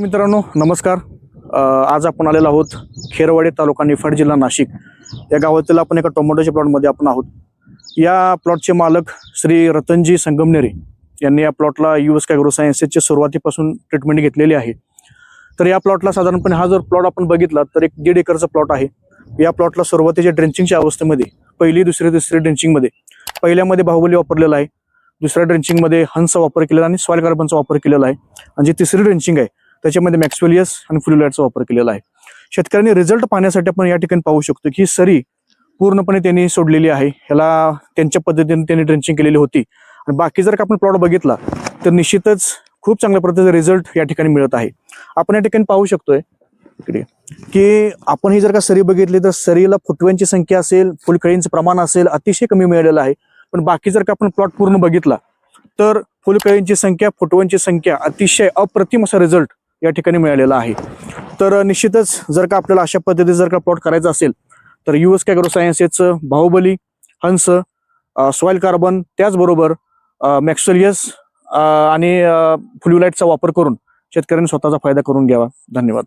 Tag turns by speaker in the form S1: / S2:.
S1: मित्रांनो नमस्कार. आज आपण आलेलो आहोत खेरवाडी तालुका निफाड जिल्हा नाशिक. या गावातील आपण एका टोमॅटोच्या प्लॉटमध्ये आपण आहोत. या प्लॉटचे मालक श्री रतनजी संगमनेरे यांनी या प्लॉटला यू एस कॅग्रो सायन्सेसच्या सुरुवातीपासून ट्रीटमेंट घेतलेली आहे. तर या प्लॉटला साधारणपणे हा जर प्लॉट आपण बघितला तर एक दीड एकरचा प्लॉट आहे. या प्लॉटला सुरुवातीच्या ड्रेंचिंगच्या अवस्थेमध्ये पहिली दुसरी तिसरी ड्रेंचिंगमध्ये पहिल्यामध्ये बाहुबली वापरलेला आहे. दुसऱ्या ड्रेंचिंगमध्ये हंस वापर केलेला आणि सॉइल कार्बनचा वापर केलेला आहे. आणि जी तिसरी ड्रेंचिंग आहे त्याच्यामध्ये मॅक्सवेलियस आणि फ्लुलाइटचा वापर केलेला आहे. शेतकऱ्यांनी रिझल्ट पाहण्यासाठी आपण या ठिकाणी पाहू शकतो की सरी पूर्णपणे त्यांनी सोडलेली आहे. ह्याला त्यांच्या पद्धतीने त्यांनी ड्रेंचिंग केलेली होती. आणि बाकी जर का आपण प्लॉट बघितला तर निश्चितच खूप चांगल्या पद्धतीचा रिझल्ट या ठिकाणी मिळत आहे. आपण या ठिकाणी पाहू शकतोय इकडे की आपण ही जर का सरी बघितली तर सरीला फुटव्यांची संख्या असेल फुलकळींचं प्रमाण असेल अतिशय कमी मिळालेलं आहे. पण बाकी जर का आपण प्लॉट पूर्ण बघितला तर फुलकळींची संख्या फुटव्यांची संख्या अतिशय अप्रतिम असा रिझल्ट या ठिकाणी मिळालेला आहे. तर निश्चितच जर का आपल्याला अशा पद्धतीने जर का प्लॉट करायचा असेल तर यू एस कॅग्रो सायन्स बाहुबली हंस सॉइल कार्बन त्याचबरोबर मॅक्सोलियस आणि फ्ल्युलाईटचा वापर करून शेतकऱ्यांनी स्वतःचा फायदा करून घ्यावा. धन्यवाद.